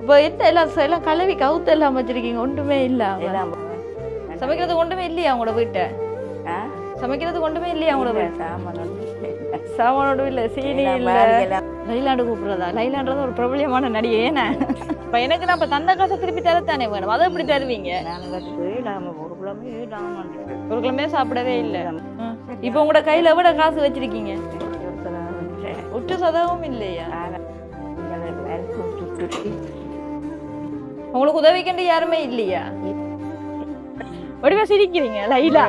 அப்போ என்ன எல்லாம் எல்லாம் கழுவி கவுத்து எல்லாம் வச்சிருக்கீங்க ஒன்றுமே இல்ல சமைக்கிறது ஒன்றுமே இல்லையா உங்களோட வீட்டை? சமைக்கிறது ஒன்றுமே இல்லையா இல்ல, வீட்டு? சாமான் ஒண்ணும் இல்ல. சாமானோட இல்ல சீனி இல்ல. லைலாண்டு கூப்பிடுறதா? லைலான்றது ஒரு பிரபலியமான நடிகை ஏன இப்ப எனக்கு நான் இப்ப தந்த காசை திருப்பி தரத்தானே வேணும். அதை எப்படி தருவீங்க? ஒரு கிழமை சாப்பிடவே இல்ல. இப்ப உங்களோட கையில எவ்வளவு காசு வச்சிருக்கீங்க? ஒட்டு சதவும் இல்லையா? உங்களுக்கு உதவிக்கண்டு யாருமே இல்லையா? வடிவா சிரிக்கிறீங்க லைலா.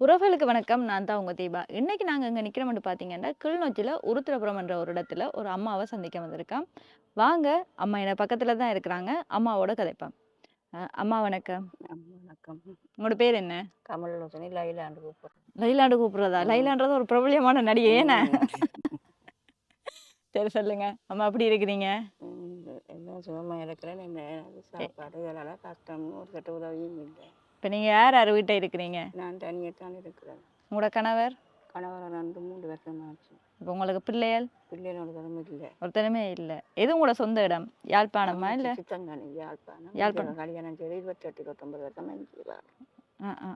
உறவுகளுக்கு வணக்கம் நான் தான் உங்க தீபா. இன்னைக்கு நாங்க இங்க நிக்கிறோம்னு பாத்தீங்கன்னா கிளிநொச்சியில உருத்திரபுரம் என்ற ஒரு இடத்துல ஒரு அம்மாவை சந்திக்க வந்திருக்கோம். வாங்க அம்மா என்ன பக்கத்துல தான் இருக்கிறாங்க. அம்மாவோட கதைப்பேன் அம்மா வணக்கம். வணக்கம். உங்களோட பேர் என்ன? கமலோசனி லைலாண்டு கூப்பிடுறேன். லைலாண்டு கூப்பிடுறதா? லைலான்றது ஒரு பிரபலியமான நடிகை ஏன சரி சொல்லுங்க. அம்மா எப்படி இருக்கிறீங்க? எல்லாம் சுகமா இருக்கிறேன். சாப்பாடு இதெல்லாம் கஷ்டம். ஒரு கட்ட உதவியும் இல்லை. இப்போ நீங்க யார் யார் வீட்டை இருக்கிறீங்க? நான் தனியாக தான் இருக்கிறேன். உங்களோட கணவர்? கணவர் ரெண்டு மூணு வருஷம் ஆச்சு. இப்போ உங்களுக்கு பிள்ளைகள்? பிள்ளைகளோட திறமை இல்லை. ஒருத்தருமே இல்லை. எது உங்களோட சொந்த இடம்? யாழ்ப்பாணமா இல்லை? சித்தங்கானி யாழ்ப்பாணம். யாழ்ப்பாணம். கல்யாணம் செய்து இருபத்தெட்டு இருபத்தொன்பது வருஷம் அஞ்சு ஆ ஆ.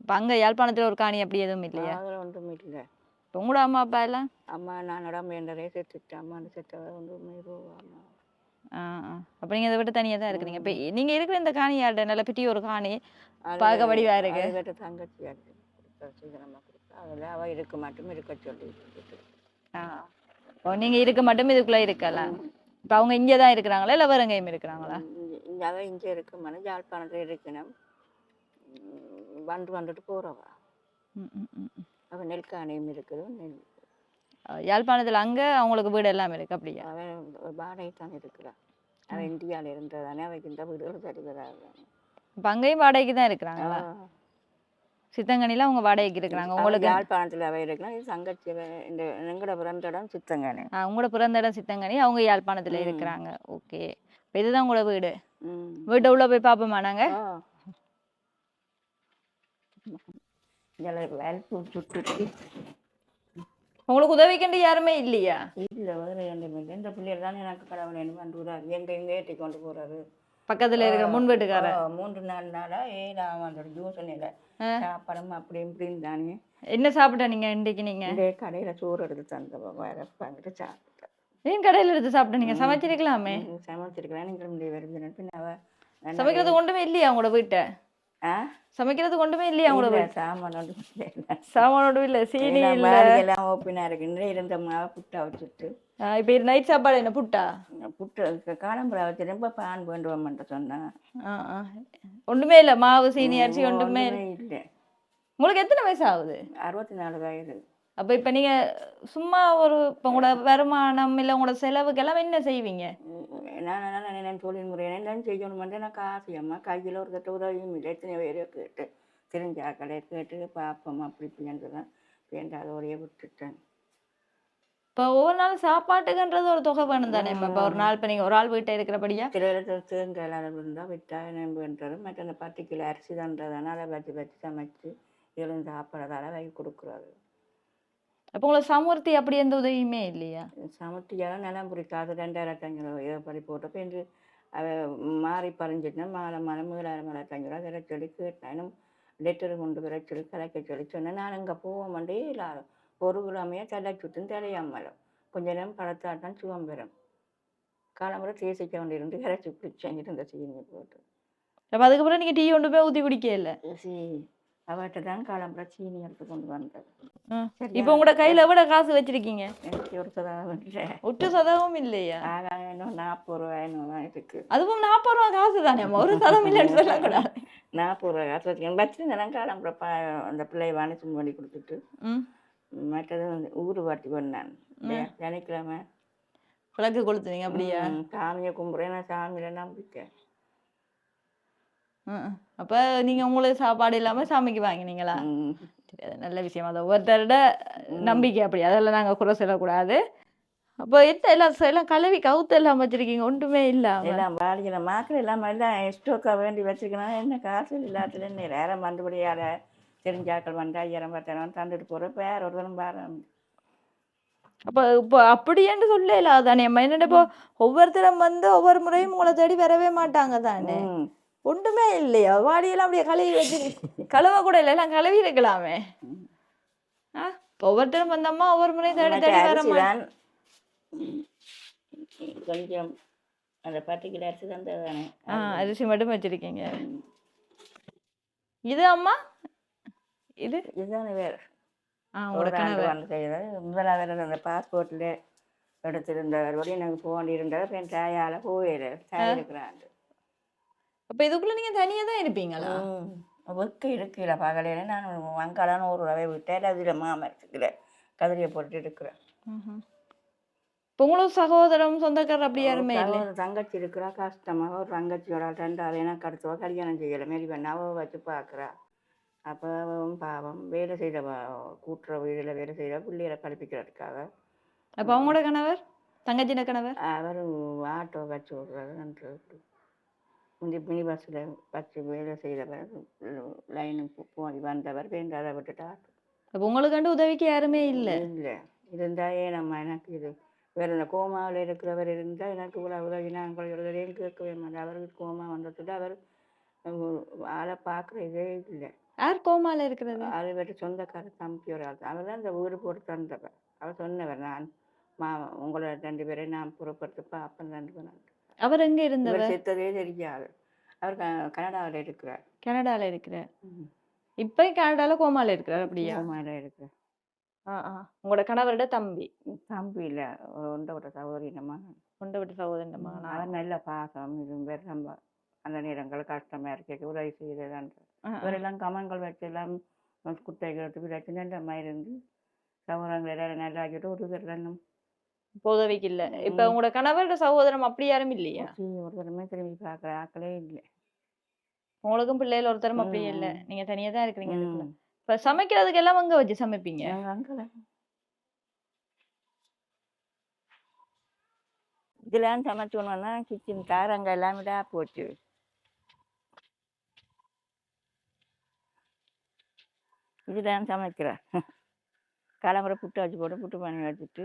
இப்போ அங்கே யாழ்ப்பாணத்தில் ஒரு காணி அப்படி எதுவும் இல்லையா? அதில் ஒன்றும் இல்லை. இப்போ உங்களோட அம்மா அப்பா எல்லாம் அம்மா நான் உடம்பு என்ற செத்துட்டேன் அம்மா செத்த ஒன்றுமே ரூபா ஆ ஆ அப்போ நீங்கள் இதை விட்டு தனியாக தான் இருக்கிறீங்க இப்போ நீங்கள் இருக்கிற இந்த காணி யார்கிட்ட நல்ல பெரிய ஒரு காணி பார்க்க வடிவா இருக்கு. அதுக்கிட்ட தங்கச்சியா இருக்கு கொடுத்தா சீக்கிரமா கொடுத்தா அதில் அவள் இருக்க மட்டும் இருக்க சொல்லி. ஆ இப்போ நீங்கள் இருக்க மட்டும் இதுக்குள்ளே இருக்கலாம் இப்போ அவங்க இங்கே தான் இருக்கிறாங்களா இல்லை வேற எங்கேயும் இருக்கிறாங்களா இங்க- அவள் இங்கே இருக்க மன யாழ்ப்பாணத்தில் இருக்கணும் வந்து வந்துட்டு போகிறவா ம் ம் ம் அவள் நெல்காணியும் இருக்குது நெல் யாழ்ப்பாணத்தில் அங்கே அவங்களுக்கு வீடு எல்லாம் இருக்கு அப்படியா? அவன் வாடகை தான் இருக்கிறான் அவன் இந்தியாவில் இருந்ததானே அவளுக்கு இந்த வீடுகள் தருகிறாங்க இப்போ அங்கேயும் வாடகைக்கு தான் இருக்கிறாங்களா? சித்தங்கனியில் அவங்க வாடகைக்கு இருக்கிறாங்க. உங்களுக்கு யாழ்ப்பாணத்தில் அவள் இருக்கலாம் இது தங்கச்சி அவ இந்த எங்கட பிறந்த இடம் சித்தங்கானே. ஆ, உங்களோட பிறந்த இடம் சித்தங்கனி. அவங்க யாழ்ப்பாணத்தில் இருக்கிறாங்க. ஓகே. இப்போ இதுதான் உங்களோட வீடு. வீட்டை உள்ள போய் பார்ப்போமா நாங்கள் சுட்டுட்டு உங்களுக்கு உதவிக்கண்டு யாருமே இல்லையா? இல்லை வேறு ரெண்டு இல்லை இந்த பிள்ளைகள் தான் எனக்கு கடவுள் என்ன பண்ணுறாரு எங்கே எங்கே ஏற்றி கொண்டு போகிறாரு பக்கத்தில் இருக்கிற முன் வீட்டுக்காரர் மூன்று நாலு நாளாக ஏழாம் அந்த ஜூஸ் இல்லை சாப்பாடும் அப்படி இப்படின்னு தானே என்ன சாப்பிட்டா நீங்கள் இன்றைக்கு நீங்கள் இந்த கடையில் சோறு எடுத்து தந்த வேற வாங்கிட்டு சாப்பிட்டேன் ஏன் கடையில் எடுத்து சாப்பிட்டு நீங்கள் சமைச்சிருக்கலாமே ம், சமைச்சிருக்கிறேன் நீங்கள் முடிய வருது பின்ன நான் சமைக்கிறது கொண்டுமே இல்லையா உங்களோட வீட்டை சமைக்கிறது கொண்டுமே இல்லையா உங்களோட இல்லை, வீட்டு சாமான் ஒன்றும் இல்லை. சாமானோட இல்லை சீனி எல்லாம் இல்லை. பாதியெல்லாம் ஓப்பனாக இருக்கு. இன்னும் இருந்த மாவை புட்டா வச்சுட்டு. இப்போ நைட் சாப்பாடு என்ன புட்டா? புட்டு. காலம்புரா வச்சு ரொம்ப பான் வேண்டுவோம்ன்ற சொன்னேன். ஒன்றுமே இல்லை மாவு சீனி அரிசி ஒன்றுமே இல்லை. உங்களுக்கு எத்தனை வயசு ஆகுது? அறுபத்தி நாலு வயது. அப்போ இப்போ நீங்கள் சும்மா ஒரு இப்போ உங்களோட வருமானம் இல்லை உங்களோட செலவுக்கு எல்லாம் என்ன செய்வீங்க? உம், நான் என்ன தொழில் முறை என்னன்னு செய்யணுமென்று எனக்கு ஆசையம்மா கையில் ஒரு கட்ட உதவியும் இல்லை. எத்தனை பேரையோ கேட்டு தெரிஞ்சாக்களை கேட்டு பார்ப்போம் அப்படி இப்படின்னு தான் வேண்டாதோடையே விட்டுட்டேன். இப்போ ஒவ்வொரு நாள் சாப்பாட்டுக்குன்றது ஒரு தொகை வேணும் தானே? இப்போ ஒரு நாள் இப்போ நீங்கள் ஒரு ஆள் வீட்டை இருக்கிறபடியா? இடத்துல தேங்காய் இருந்தால் விட்டா நம்புன்றது மற்ற அந்த பத்து கிலோ அரிசி தான்றதான அதை வச்சு வச்சு சமைச்சு இதில் சாப்பிட்றதால வாங்கி கொடுக்குறாரு அப்போ உங்களுக்கு சமுர்த்தி அப்படி எந்த உதவியுமே இல்லையா? சமத்தியால் நிலம் பிடிக்காது ரெண்டாயிரத்தி ஐநூறு இதை படி போட்டப்போ என்று அவ மாறி பறிஞ்சிட்டுனா மாலை மாலை மூலாயிரம் மாலை ஐநூறுவா விரை சொல்லி கேட்டேன் லெட்டர் கொண்டு வர சொல்லி கலைக்க சொல்லி சொன்னேன். நான் அங்கே போக மாட்டே இல்லாத ஒரு கிழமையாக தலை சுற்றும் தலையாமலும் கொஞ்ச நேரம் பழத்தாட்டம் சுவம்பெறும் காலம்புற தேசிக்க வேண்டியிருந்து கரைச்சி பிடிச்சேன் இருந்த சீனியை போட்டு. அப்போ அதுக்கப்புறம் நீங்கள் டீ ஒன்று போய் ஊற்றி குடிக்க இல்லை? சி. அவர்கிட்ட தான் காலம்புற சீனி எடுத்து கொண்டு வந்தது. இப்போ உங்களோட கையில் எவ்வளோ காசு வச்சிருக்கீங்க? எனக்கு ஒரு சதவீதம் ஒட்டு சதவும் இல்லையா? ஆகாயம் இன்னும் நாற்பது ரூபாயின்னு இருக்கு. அதுவும் நாற்பது ரூபா காசு தானே ஒரு சதம் இல்லைன்னு சொல்லக்கூடாது. நாற்பது ரூபா காசு வச்சுக்கணும் வச்சுருந்தேன் காலம்புற பா அந்த பிள்ளை வாணிச்சு பண்ணி கொடுத்துட்டு. மற்றது வந்து ஊர் வாட்டி பண்ணான். சனிக்கிழமை விளக்கு கொளுத்துனீங்க அப்படியா? சாமியை கும்பிட்றேன். நான் சாமியில நம்பிக்கை. அப்போ நீங்கள் உங்களுக்கு சாப்பாடு இல்லாமல் சாமிக்கு வாங்கினீங்களா? அது நல்ல விஷயம் அது ஒவ்வொருத்தரோட நம்பிக்கை அப்படி. அதெல்லாம் நாங்கள் குறை சொல்லக்கூடாது. அப்போ என்ன எல்லாம் எல்லாம் கழுவி கவுத்து எல்லாம் வச்சிருக்கீங்க? ஒன்றுமே இல்லாம. எல்லாம் பாலிக்கிற மாக்கள் எல்லாம் எல்லாம் ஸ்டோக்காக வேண்டி வச்சுக்கணும் என்ன காசு இல்லாத்துல என்ன? நேரம் வந்தபடி யார தெரிஞ்சாக்கள் வந்து ஐயாயிரம் பத்தாயிரம் தந்துட்டு போகிறப்ப வேற ஒருத்தரும் பாரு. அப்ப இப்போ அப்படின்னு சொல்லல தானே என்னடா இப்போ ஒவ்வொருத்தரும் வந்து ஒவ்வொரு முறையும் உங்களை தேடி வரவே மாட்டாங்க தானே. ஒன்றுமே இல்லையா வாடியெல்லாம் அப்படியே கழுவி வச்சு கழுவ கூட இல்லை. எல்லாம் கழுவி இருக்கலாமே. ஆ? இப்போ ஒவ்வொருத்தரும் வந்தம்மா ஒவ்வொரு முறையும் தேடி தேடி வர அரிசி மா- தான். ம், கொஞ்சம் அந்த பத்து கிலோ அரிசி தந்தது தானே ஆ அரிசி மட்டும் வச்சிருக்கீங்க. இது அம்மா? இது? இதுதானே வேறு. ஆ ஒரு ஆண்டு வந்து முதலாவது அந்த பாஸ்போர்ட்டில் எடுத்திருந்தவர். வழி எனக்கு போக வேண்டியிருந்தவர். அப்புறம் என் தாயால் போயிரு. தாய் இருக்கிறாண்டு அப்ப இதுக்குள்ள நீங்க தனியா தான் இருப்பீங்களா? வெக்க இருக்கல பகலையில. நான் வங்காளான ஒரு ரவை விட்டேன். அதில் மாமரத்துக்குல கதிரியை போட்டு இருக்கிறேன். உங்களுக்கு சகோதரம் சொந்தக்காரர் அப்படி யாருமே இல்லை? தங்கச்சி இருக்கிறா கஷ்டமாக ஒரு தங்கச்சியோட ரெண்டாவது எனக்கு அடுத்தவ கல்யாணம் செய்யலை. மாரி பண்ண அவ வச்சு பார்க்குறா அப்போ பாவம் வேலை செய்கிற கூட்டுற வீடில் வேலை செய்கிற பிள்ளைகளை படிப்பிக்கிறதுக்காக. அப்ப அவங்களோட கணவர்? தங்கச்சின கணவர்? அவர் ஆட்டோ வச்சு விட்றாரு முந்தி மினி பஸ்ஸில் வச்சு வேலை செய்தவர் லைனுக்கு போய் வந்தவர் வேண்ட அதை விட்டுட்டு ஆட்டோ அப்ப உங்களுக்காண்டு உதவிக்கு யாருமே இல்லை? இல்லை. இருந்தால் ஏன் நம்ம எனக்கு இது வேறு இந்த கோமாவில் இருக்கிறவர் இருந்தால் எனக்கு இவ்வளோ உதவி நாங்கள் எழுதுறையும் கேட்கவே மாட்டேன் அவருக்கு கோமா வந்ததுட்டு அவர் ஆளை பார்க்குற இதே இல்லை. யார் கோமால இருக்கிறது? அதை விட்டு சொந்தக்கார தம்பி ஒரு ஆள். அவர் தான் இந்த வீடு போட்டு தந்தவர். அவர் சொன்னவர் நான் மா உங்களை ரெண்டு பேரையும் நான் புறப்படுத்து பார்ப்பேன் ரெண்டு பேரும் அவர் எங்க இருந்தவர்? செத்ததே தெரியாது. அவர் கனடாவில் இருக்கிறார். கனடால இருக்கிறார். இப்ப கனடால கோமால இருக்கிறார் அப்படியா? கோமாவில் இருக்கிறார். ஆ ஆ. உங்களோட கணவரோட தம்பி. தம்பி இல்லை ஒரு ஒன்றை விட்ட சகோதரி நம்ம கொண்ட விட்டு சகோதரன் மகனா? அவர் நல்ல பாசம் இது வேறு நம்ம அந்த நேரங்கள் கஷ்டமாக இருக்க உதவி ஆ. இவரெல்லாம் கமங்கள் வச்சு எல்லாம் குட்டைகளுக்கு விளையாட்டு நல்ல மாதிரி இருந்து சகோதரங்கள் எல்லாரும் நல்லா ஆக்கிட்டு ஒரு தரம் இப்ப உதவிக்கு இல்ல. இப்ப உங்களோட கணவரோட சகோதரம் அப்படி யாரும் இல்லையா? ஒரு தரமே திரும்பி பார்க்குற ஆக்களே இல்லை. உங்களுக்கும் பிள்ளைகள் ஒருத்தரும் அப்படியே இல்ல. நீங்க தனியா தான் இருக்கிறீங்க இதுக்குள்ள. ம். இப்ப சமைக்கிறதுக்கு எல்லாம் அங்க வச்சு சமைப்பீங்க? அங்கே இதெல்லாம் சமைச்சோன்னா கிச்சன் தாரங்க எல்லாம் விடா போச்சு. இதெல்லாம் சமைக்கிறேன். கிளம்புற புட்டு வச்சு போட்டு புட்டு பண்ணி வச்சுட்டு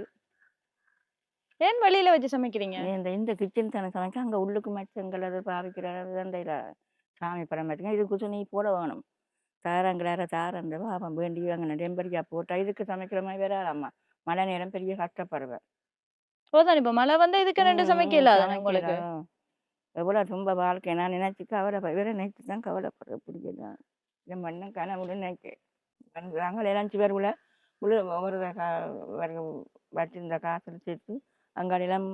ஏன் வெளியில வச்சு சமைக்கிறீங்க? இந்த இந்த கிச்சன் தானே சமைக்க அங்கே உள்ளுக்கு மச்சங்கள் அது பாவிக்கிறாரு அந்த சாமி படம் வச்சுங்க இதுக்கு துணி போட வேணும். தாரங்களார தாரந்த அவன் வேண்டி அங்கே டெம்பரிக்கா போட்டா இதுக்கு சமைக்கிற மாதிரி வராதம்மா மழை நேரம் பெரிய கஷ்டப்படுவேன். போதான் இப்ப மழை வந்தா இதுக்கு ரெண்டு சமைக்க இல்லாத உங்களுக்கு? எவ்வளோ ரொம்ப வாழ்க்கை நான் நினைச்சு கவலை வேற நினைச்சு தான் கவலைப்படுற பிடிக்கல என் மண்ண கனவுல நினைக்க நாங்கள் எல்லாம் சிவர்வுல முழு ஒவ்வொரு வச்சிருந்த காசில் சேர்த்து அங்காடியெல்லாம்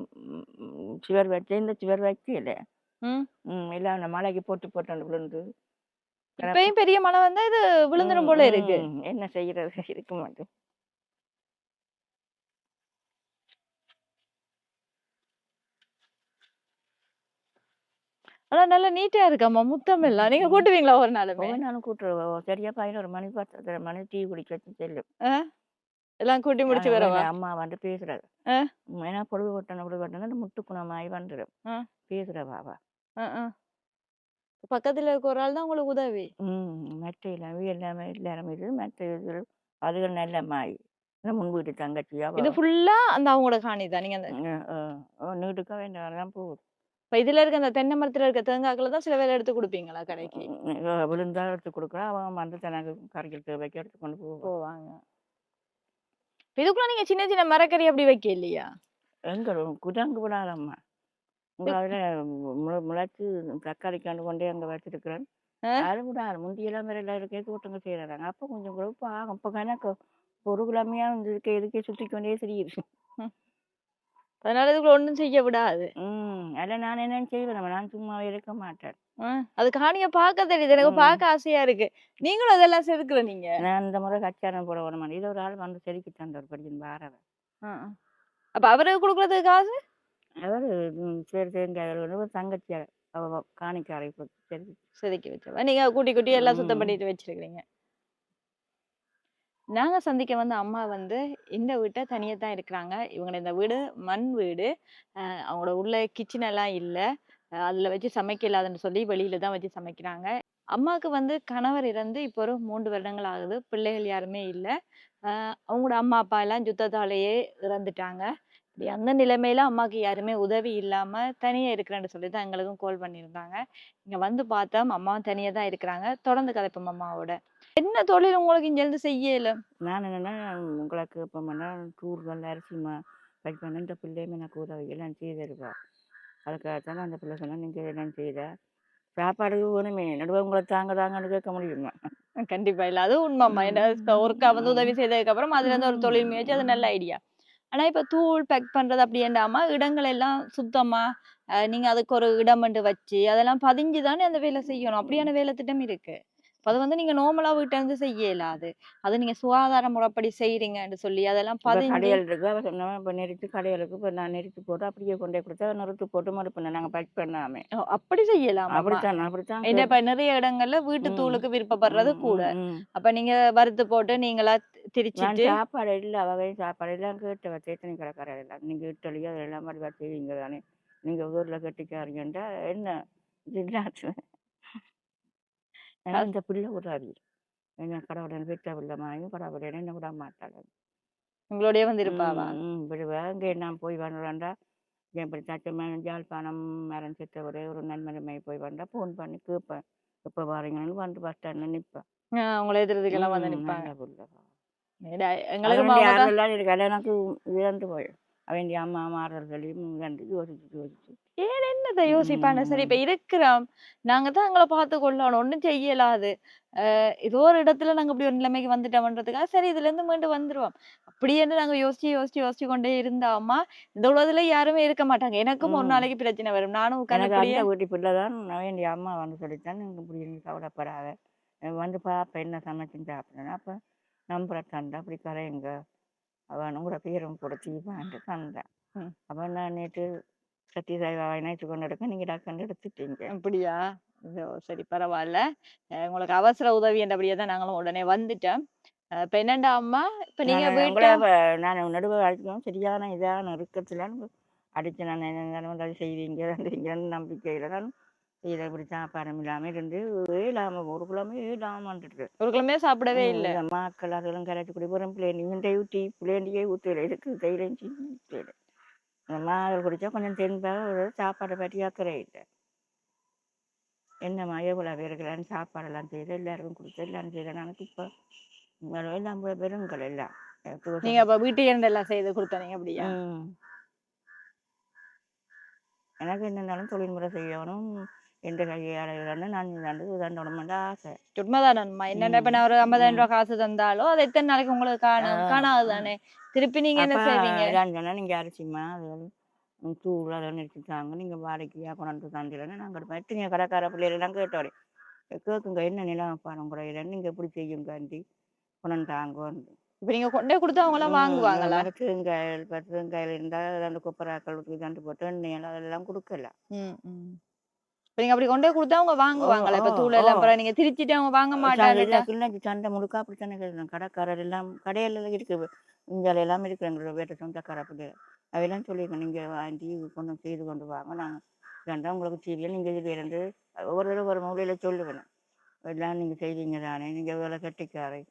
சிவர் வச்சு இந்த சிவர் வைக்கல ம். ம் எல்லாம் அந்த மலைக்கு போட்டு போட்டு விழுந்து. இப்பயும் பெரிய மழை வந்தா இது விழுந்துரும் போல இருக்கு. என்ன செய்யறது? இருக்க மாட்டேன். ஆனா நல்லா நீட்டா இருக்காம்மா முத்தம் எல்லாம். நீங்க கூட்டுவீங்களா ஒரு நாளுமே? நாளும் கூட்டுருவோம். சரியா பதினோரு மணி பத்தரை மணி டீ குடிக்க வச்சு செல்லும் எல்லாம் கூட்டி முடிச்சு வரவா? அம்மா வந்து பேசுறாரு. ஏன்னா பொழுது கொட்டணும் பொழுது கொட்டணும் முட்டுக்குணமாய் வந்துடும் ஆ. பேசுற பாபா. ஆ, ஆ. பக்கத்துல இருக்க ஒரு ஆள் தான் உங்களுக்கு உதவி? ம் மற்ற எல்லாமே எல்லாமே எல்லாருமே இது மற்ற இது அதுகள் நல்ல மாய் இந்த முன் வீட்டு தங்கச்சி அவ இது ஃபுல்லா அந்த அவங்களோட காணி தான். நீங்க அந்த நீட்டுக்க வேண்டாம் போகுது இப்ப இதுல இருக்க அந்த தென்னை மரத்துல இருக்க தேங்காய்களை தான் சில வேலை எடுத்து கொடுப்பீங்களா கடைக்கு? விழுந்தா எடுத்து கொடுக்குறான் அவன் வந்து தனக்கு கரைக்கல் தேவைக்கு எடுத்து கொண்டு போவாங்க. இதுக்குள்ள நீங்க சின்ன சின்ன மரக்கறி அப்படி வைக்க இல்லையா எங்க குரங்கு விடாதம்மா. உங்க அதில் முளைச்சி தக்காளி கண்டு கொண்டே அங்கே வச்சிருக்கிறேன்? அது விடாது. முந்தியெல்லாம் எல்லாரும் கேட்க ஒருத்தங்க செய்யறாங்க அப்போ கொஞ்சம் குழப்ப ஆகும். இப்போ கணக்கு ஒரு கிழமையா வந்து இருக்க இதுக்கே சுற்றி கொண்டே தெரியுது அதனால இதுக்குள்ள ஒண்ணும் செய்ய விடாது. ம். அதில் நான் என்ன செய்வேன். நான் சும்மாவே இருக்க மாட்டேன். அது காணிய பார்க்க தெரியுது. எனக்கு. பார்க்க ஆசையா இருக்கு. நீங்களும் அதெல்லாம் செதுக்குற நீங்க. நான் இந்த முறை கச்சாரம் போட விட மாட்டேன். இது ஒரு ஆள் வந்து செதுக்கி தந்தார் படிக்கணும் பாரவர். அப்ப அவருக்கு கொடுக்கறதுக்கு காசு? அவர் சரி தேங்காய் ஒரு தங்கச்சி அவ காணிக்காரை செதுக்கி வச்சவ நீங்க கூட்டி கூட்டி எல்லாம் சுத்தம். பண்ணிட்டு வச்சிருக்கீங்க நாங்கள் சந்திக்க வந்த அம்மா வந்து இந்த வீட்டை தனியாக தான் இருக்கிறாங்க. இவங்க இந்த வீடு மண் வீடு. அவங்களோட உள்ள கிச்சன் எல்லாம் இல்லை. அதில் வச்சு சமைக்கலாதுன்னு சொல்லி வெளியில தான் வச்சு சமைக்கிறாங்க. அம்மாவுக்கு வந்து கணவர் இறந்து இப்போ ஒரு மூன்று வருடங்கள் ஆகுது. பிள்ளைகள் யாருமே இல்லை. அவங்களோட அம்மா அப்பா எல்லாம் யுத்தத்தாலேயே இறந்துட்டாங்க. இப்படி அந்த நிலைமையில அம்மாவுக்கு யாருமே உதவி இல்லாம தனியா இருக்கிறேன்னு சொல்லி தான் எங்களுக்கும் கால் பண்ணியிருந்தாங்க. இங்க வந்து பார்த்தோம் அம்மாவும் தனியா தான் இருக்கிறாங்க. தொடர்ந்து கதைப்போம் அம்மாவோட. என்ன தொழில் உங்களுக்கு இங்க இருந்து செய்யல? நான் என்னென்னா உங்களை கேட்போம்னா டூர்கள் அரிசிமா பைக் பண்ண இந்த பிள்ளையுமே எனக்கு உதவி எல்லாம் செய்திருப்பா அதுக்காகத்தான் அந்த பிள்ளை சொன்னால் நீங்கள் எல்லாம் செய்த. சாப்பாடு வேணுமே நடுவே உங்களை தாங்க தாங்கன்னு கேட்க முடியுமா? கண்டிப்பா இல்ல. அது உண்மைம்மா. என்ன இப்ப ஒருக்கா வந்து உதவி செய்ததுக்கு அப்புறம் அதுல இருந்து ஒரு தொழில் முயற்சி அது நல்ல ஐடியா. ஆனா இப்ப தூள் பேக் பண்றது அப்படின்டாம இடங்கள் எல்லாம் சுத்தமா நீங்க அதுக்கு ஒரு இடம் வச்சு அதெல்லாம் பதிஞ்சு தானே அந்த வேலை செய்யணும். அப்படியான வேலை திட்டம் இருக்கு. அப்ப அது வந்து நீங்க நார்மலா வீட்டுல இருந்து செய்ய இயலாது அது. நீங்க சுகாதார முறைப்படி செய்றீங்கன்னு சொல்லி அதெல்லாம் பதிஞ்சு கடையில் இருக்கு. அவ சொன்னவன் இப்போ நெரிச்சு கடைகளுக்கு இப்போ நான் நெரிச்சு போட்டு அப்படியே கொண்டு கொடுத்தா நிறுத்து போட்டு மறு பண்ண நாங்கள் பேக் பண்ணாமே. ஓ, அப்படி செய்யலாம்? அப்படித்தான் அப்படித்தான் என்ன இப்ப நிறைய இடங்கள்ல வீட்டு ம். தூளுக்கு விருப்பப்படுறது கூட. ம், ம். அப்ப நீங்க வறுத்து போட்டு நீங்களா நான் திரிச்சிட்டு சாப்பாடு இல்லை அவகை சாப்பாடு எல்லாம் கேட்டு வச்சேத்தனி கிடக்கிற எல்லாம் நீங்கள் இட்டலி அதெல்லாம் மாதிரி வச்சுவீங்க தானே. நீங்கள் ஊரில் கட்டிக்காரீங்கன்றா என்ன? இந்த பிள்ளை உதவி என்ன கடவுளன் பிள்ளை மாதிரி கடவுளன் என்ன விட மாட்டாள் உங்களோடய வந்து இருப்பாவா ம் விடுவா இங்கே நான் போய் வரலாண்டா இப்படி தச்சமே ஜாழ்ப்பாணம் மரம் செத்த ஒரே ஒரு நன்மரமை போய் வந்தா ஃபோன் பண்ணி கேட்பேன். எப்போ வரீங்கன்னு வந்து பஸ் ஸ்டாண்டில் நிற்பேன் ஆஹ் உங்களை எதிர்த்துக்கெல்லாம் வந்து ஏடா, எங்களுக்கு எனக்கு இறந்து போய் அவன் அம்மா இறந்து யோசிச்சு யோசிச்சு. ஏன் என்னத்தை யோசிப்பானு சரி. இப்ப இருக்கிறோம். நாங்க தான் எங்களை பார்த்து கொள்ளணும். ஒண்ணும் செய்யலாது. ஏதோ ஒரு இடத்துல நாங்க இப்படி ஒரு நிலைமைக்கு வந்துட்டோம்ன்றதுக்காக சரி இதுல இருந்து மீண்டு வந்துருவோம். அப்படியே நாங்க யோசிச்சு யோசிச்சு யோசிச்சு கொண்டே இருந்தாமா இந்த உலகத்துல யாருமே இருக்க மாட்டாங்க. எனக்கும் ஒரு. நாளைக்கு பிரச்சனை வரும். நானும் எனக்கு உட்காந்து வீட்டு பிள்ளை தான். அவன் அம்மா வந்து சொல்லித்தான் நீங்கள் இப்படி இருந்து கவலைப்படாத. வந்து பாப்பா என்ன சமைச்சுன்னு சாப்பிட்றேன் அப்போ நம்புற தண்டை அப்படி கரையுங்க. அவன் கூட பேரும் கூட தீபான்ட்டு தந்தேன். அப்போ நான் நேற்று சத்தி சாய்பாவை நினைச்சு கொண்டு எடுக்க நீங்கள் டாக்டர் எடுத்துட்டீங்க அப்படியா? சரி பரவாயில்ல உங்களுக்கு அவசர உதவி என்றபடியே தான் நாங்களும் உடனே வந்துட்டோம். இப்ப என்னண்டா அம்மா? இப்ப நீங்க நான் வீட்டை உங்களை வ- நான் நடுவே சரியான இதான இருக்கத்துலன்னு அடிச்சு நான் என்ன செய்வீங்க செய்வீங்கன்னு நம்பிக்கையில் நான் இதை இப்படி சாப்பாடும் இல்லாமல் இருந்து இல்லாமல் ஒரு கிழமை இல்லாமன்ட்டு ஒரு கிழமையே சாப்பிடவே இல்ல. இந்த மாக்கள் அதெல்லாம் கரைச்சி குடி போகிறோம் பிள்ளைங்க தை ஊற்றி பிள்ளைண்டியே ஊற்றல இருக்கு தைலஞ்சி மாதல் குடித்தா கொஞ்சம் தென்பாக ஒரு சாப்பாடை பற்றி அக்கறை இல்லை. என்னம்மா எவ்வளோ பேருக்கெல்லாம் சாப்பாடெல்லாம் செய்து எல்லாருக்கும் கொடுத்து எல்லாரும் செய்த எனக்கு இப்போ எல்லாம் பெருங்கள் எல்லாம். எனக்கு நீங்க அப்ப இருந்து எல்லாம் செய்து கொடுத்தீங்க அப்படியா. எனக்கு என்னன்னாலும் தொழில்முறை செய்யணும். எந்த கையாளர்களான நான் இதாண்டு இதாண்டணுமென்ற ஆசை. உண்மைதானம்மா என்னென்ன இப்ப நான் ஒரு ஐம்பதாயிரம் ரூபாய் காசு தந்தாலும் அது எத்தனை நாளைக்கு உங்களுக்கு காணும் ஆ. காணாது தானே திருப்பி நீங்க என்ன செய்வீங்க? சொன்னா நீங்க அரிசிமா அது தூள் அதை நிறுத்திட்டாங்க நீங்க வாடகையா கொண்டாந்து தந்துடுன்னு நாங்கள் எடுப்போம் எத்தனையோ கடைக்கார பிள்ளைகளெல்லாம் கேட்டோம் கேட்குங்க என்ன நிலம் பாடம் குறையிலன்னு நீங்க எப்படி செய்யுங்க ஆண்டி? கொண்டாந்து தாங்கன்னு இப்ப நீங்க கொண்டே கொடுத்தா அவங்க எல்லாம் வாங்குவாங்களா? தேங்காயில் பத்து தேங்காயில் இருந்தால் அந்த கொப்பராக்களுக்கு இதாண்டு போட்டு எண்ணெய் அதெல்லாம் கொடுக்கல. இப்ப நீங்க அப்படி கொண்டே கொடுத்தா அவங்க வாங்குவாங்களா இப்ப தூள் எல்லாம். அப்புறம் நீங்க திருச்சிட்டு அவங்க வாங்க மாட்டாங்க சண்டை முழுக்க அப்படித்தானே கேட்குறேன் கடைக்காரர் எல்லாம் கடையில இருக்கு. இந்தியாவில் எல்லாம் இருக்கு. எங்களோட வீட்டை சொந்தக்கார பிள்ளை அவையெல்லாம் சொல்லியிருக்கேன். நீங்கள் வாங்கி கொண்டு செய்து கொண்டு வாங்க. நாங்கள் வேண்டாம் உங்களுக்கு சீரியல் நீங்கள் இது இருந்து ஒவ்வொரு ஒரு மூலையில் சொல்லுவேன். எல்லாம் நீங்கள் செய்வீங்க தானே. நீங்கள் வேலை கட்டிக்காரை.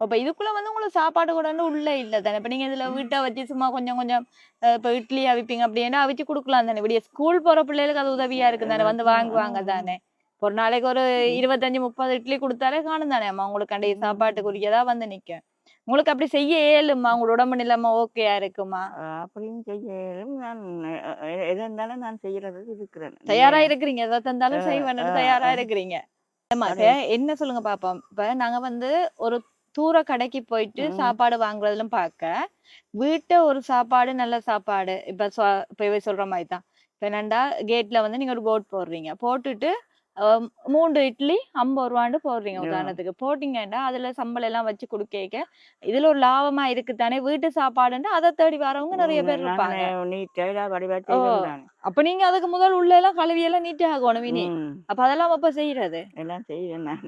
அப்ப இதுக்குள்ள வந்து உங்களுக்கு சாப்பாடு கூட உள்ள இல்ல தானே. இப்ப நீங்க இதுல வீட்டை வச்சு சும்மா கொஞ்சம் கொஞ்சம் இப்ப இட்லி அவிப்பீங்க அப்படின்னா அவிச்சு கொடுக்கலாம் தானே. இப்படி ஸ்கூல் போற பிள்ளைகளுக்கு அது உதவியா இருக்கு தானே. வந்து வாங்குவாங்க தானே. ஒரு நாளைக்கு ஒரு இருபத்தஞ்சு முப்பது இட்லி கொடுத்தாலே காணும் தானே. அம்மா உங்களுக்கு அண்டைய சாப்பாட்டுக்குரியதா வந்து நிக்கும். உங்களுக்கு அப்படி செய்ய இயலுமா உங்களோட உடம்பு நிலைமை ஓகேயா இருக்குமா? அப்படின்னு செய்யலும் நான் அஹ், எ- எது இருந்தாலும் நான் செய்யறதுக்கு இருக்கிறேன். தயாரா இருக்கிறீங்க. எதை தந்தாலும் செய்வேன்னு தயாரா. இருக்கிறீங்க. என்ன சொல்லுங்க பாப்போம். இப்ப நாங்க வந்து ஒரு தூர கடைக்கு போயிட்டு. சாப்பாடு வாங்குறதுலும் பார்க்க வீட்டை ஒரு சாப்பாடு நல்ல சாப்பாடு. இப்ப சொ- இப்ப இவ சொல்ற மாதிரி தான் இப்ப என்னண்டா கேட்ல வந்து நீங்க ஒரு போர்ட் போடுறீங்க. போட்டுட்டு மூன்று இட்லி ஐம்பது ரூபான்னு போடுறீங்க. உதாரணத்துக்கு. போட்டீங்கன்னா அதுல சம்பளம் எல்லாம் வச்சு கொடுக்க இதுல ஒரு லாபமா இருக்குதானே வீட்டு சாப்பாடுன்னா அதை தேடி வரவங்க நிறைய பேர் இருப்பாங்க. அப்ப நீங்க அதுக்கு முதல் உள்ள எல்லாம் கழுவி எல்லாம் நீட்டா ஆகணும் இனி. அப்ப அதெல்லாம் அப்ப செய்யறது. எல்லாம் செய்வேன் நான்.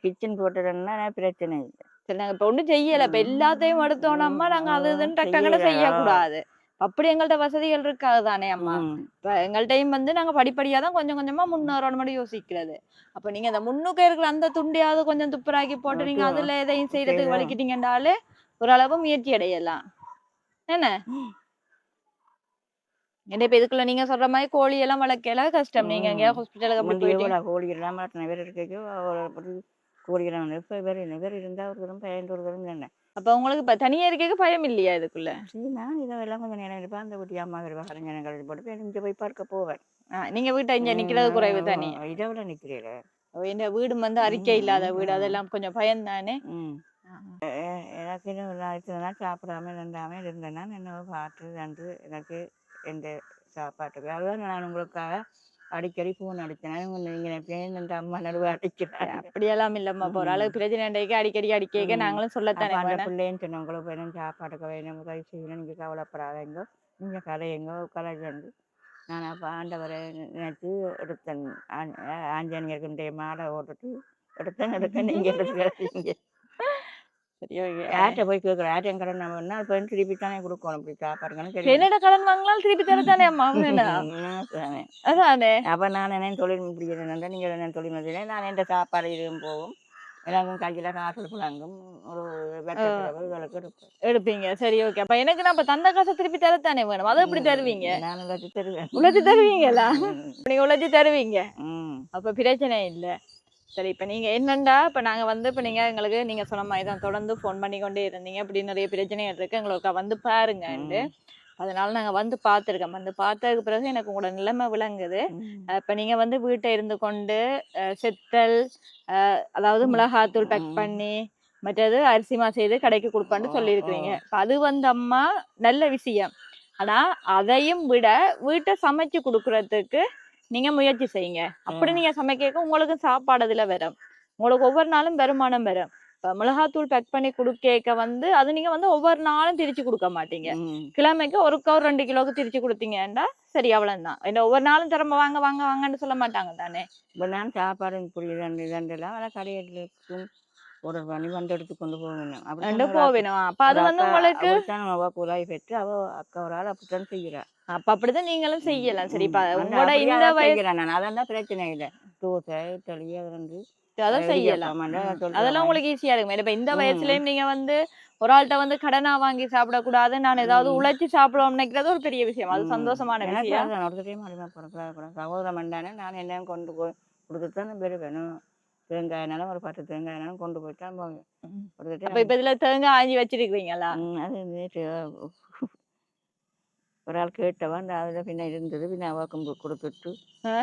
கிச்சன் போட்டுட்டேன்னா பிரச்சனை இல்லை. சரி நாங்க இப்ப ஒண்ணும் செய்யல. இப்ப எல்லாத்தையும் எடுத்தோம்னா நாங்க அது இதுன்னு டக்கு டக்குன்னு செய்யல. செய்யக்கூடாது. அப்படி எங்கள்ட்ட வசதிகள் இருக்காது தானே அம்மா. இப்ப எங்கள்ட்டையும் வந்து நாங்க படிப்படியா தான் கொஞ்சம் கொஞ்சமா முன்னேறணும் மட்டும் யோசிக்கிறது. அப்ப நீங்க அந்த முன்னுக்கு இருக்கிற அந்த துண்டியாவது கொஞ்சம் துப்புராக்கி போட்டு நீங்க. அதுல எதையும் செய்யறதுக்கு. வலிக்கிட்டீங்கன்றாலே ஓரளவு முயற்சி அடையலாம். என்ன? என்ன இப்ப இதுக்குள்ள நீங்க சொல்ற மாதிரி கோழி எல்லாம் வளர்க்கல? கஷ்டம். நீங்க எங்கேயா ஹாஸ்பிட்டலுக்கு அப்படி போயிட்டு கோழி எல்லாம் வளர்த்தின பேர் இருக்கோ வந்து இப்போ வேறு என்ன பேர் இருந்தால் பயந்து தரம் என்ன அப்ப உங்களுக்கு இப்ப தனியா இருக்க பயம் இல்லையா இதுக்குள்ள? சரி நான் இதெல்லாம் கொஞ்சம் நேரம் இருப்பேன். அந்த குட்டி அம்மா வருவா கலைஞர்கள் போட்டு இங்கே போய் பார்க்க போவேன். ஆ, நீங்க வீட்டை இங்க நிக்கிறது குறைவு தானே? இரவுல நிற்கிறீல இந்த வீடு வந்து அறிக்கை இல்லாத வீடு. அதெல்லாம் கொஞ்சம் பயம் தானே? எனக்கு இன்னும் ஒரு நாள் சாப்பிடாம ரெண்டாம இருந்தேன்னா என்ன பார்த்து ரெண்டு எனக்கு எந்த சாப்பாட்டுக்கு. அதுதான் நான் உங்களுக்காக அடிக்கடி ஃபோன் அடித்தேன் நீங்கள் இந்த அம்மா நடுவு அடிக்கிறேன் அப்படியெல்லாம் இல்லம்மா இப்ப ஒரு அளவு பிரச்சனை இன்றைக்கு அடிக்கடி அடிக்க. நாங்களும் சொல்லத்தானே அந்த பிள்ளைன்னு சொன்ன உங்களுக்கு வேணும் சாப்பாட்டுக்கு வேணும். உதவி செய்யணும் நீங்கள் கவலைப்படாதீங்க நீங்கள் கதையுங்க கலைஞ்சு நான் அப்போ ஆண்டவரை நினைச்சு எடுத்தேன். ஆஞ்- ஆஞ்சநேயர்கிட்ட மாலை ஓட்டுட்டு எடுத்தேன் எடுக்க நீங்கள் எடுத்துக்கிறீங்க யார்கிட்ட போய் கேட்குறேன் யார்ட்டையும் கடன் நம்ம என்ன திருப்பி தானே கொடுக்கணும் இப்படி சாப்பாடுங்கன்னு என்னடா கடன் வாங்கினாலும் திருப்பி தரத்தானே அம்மா வேணும் அதானே? அப்போ நான் என்ன தொழில் முடிக்கிறேன் நீங்கள் என்ன தொழில் முடிக்கிறேன் நான் எந்த சாப்பாடு இதுவும் போகும்? எல்லாருக்கும் கையில் காசு புழங்கும் ஒரு எடுப்பீங்க. சரி ஓகே. அப்ப எனக்கு நான் இப்ப தந்த காசை திருப்பி தரத்தானே வேணும்? அதை எப்படி தருவீங்க? நான் உழைச்சி தருவேன். உழைச்சு தருவீங்களா. நீங்க உழைச்சு தருவீங்க. அப்ப பிரச்சனை இல்ல. சரி இப்ப நீங்க என்னண்டா? இப்ப நாங்க வந்து இப்ப நீங்க எங்களுக்கு நீங்க சொன்ன மாதிரி தான் தொடர்ந்து ஃபோன் பண்ணி கொண்டே இருந்தீங்க. இப்படி நிறைய பிரச்சனைகள் இருக்கு. எங்களுக்கு வந்து பாருங்கண்டு அதனால நாங்க வந்து பார்த்திருக்கோம். வந்து பார்த்ததுக்கு பிறகு எனக்கு உங்களோட நிலைமை விளங்குது. இப்ப நீங்க வந்து வீட்டை இருந்து கொண்டு செத்தல் அதாவது. மிளகாத்தூள் பேக். பண்ணி மற்றது அரிசிமா செய்து கடைக்கு கொடுப்பான்னு சொல்லியிருக்கிறீங்க. இப்ப அது வந்து அம்மா நல்ல விஷயம். ஆனா அதையும் விட வீட்டை சமைச்சு கொடுக்கறதுக்கு நீங்க முயற்சி செய்யுங்க. அப்படி. நீங்க சமைக்க உங்களுக்கு சாப்பாடு அதுல வரும். உங்களுக்கு ஒவ்வொரு நாளும் வருமானம் வரும். இப்ப மிளகாத்தூள் பேக் பண்ணி கொடுக்க வந்து அது நீங்க வந்து ஒவ்வொரு நாளும் திரிச்சு கொடுக்க மாட்டீங்க. கிழமைக்கு ஒரு கவர் ரெண்டு கிலோக்கு திரிச்சு கொடுத்தீங்கன்னா சரி அவ்வளவுதான். என்ன ஒவ்வொரு நாளும் திரும்ப வாங்க வாங்க வாங்கன்னு சொல்ல மாட்டாங்க தானே. இப்போ நான் சாப்பாடு அதை கடையிலுக்கும் ஒரு பண்ணி வந்து எடுத்து கொண்டு போகணும். ரெண்டு போவேணும் அப்ப அது வந்து உங்களுக்கு குழாய் பெற்று அவ அக்கா ஒரு ஆள் அப்படித்தான் செய்கிறா அப்ப அப்படிதான் நீங்களும் செய்யலாம். சரி இப்ப உங்களோட இந்த வயசு நான். அதான் பிரச்சனை இல்லை. தோசை அது வந்து அதான் செய்யலாம். அதெல்லாம் உங்களுக்கு ஈஸியா இருக்கும். இப்ப இந்த. வயசுலயும் நீங்க வந்து ஒரு ஆள்கிட்ட வந்து கடனா வாங்கி சாப்பிடக்கூடாது நான் ஏதாவது. உழைச்சி சாப்பிடுவோம் நினைக்கிறது ஒரு பெரிய விஷயம். அது. சந்தோஷமான விஷயம். சகோதரம் பண்ணானே நான் என்ன கொண்டு போய் கொடுத்துட்டு தான் பெறுவேணும் தேங்காயினாலும் ஒரு பத்து தேங்காயினாலும் கொண்டு போய் தான் போவேன். இப்ப இதுல தேங்காய் ஆஞ்சி வச்சிருக்கீங்களா அது ஒரு ஆள் கேட்டவன் அந்த அதில் பின்ன இருந்தது பின்ன அவக்கும் கொடுத்துட்டு ஆ?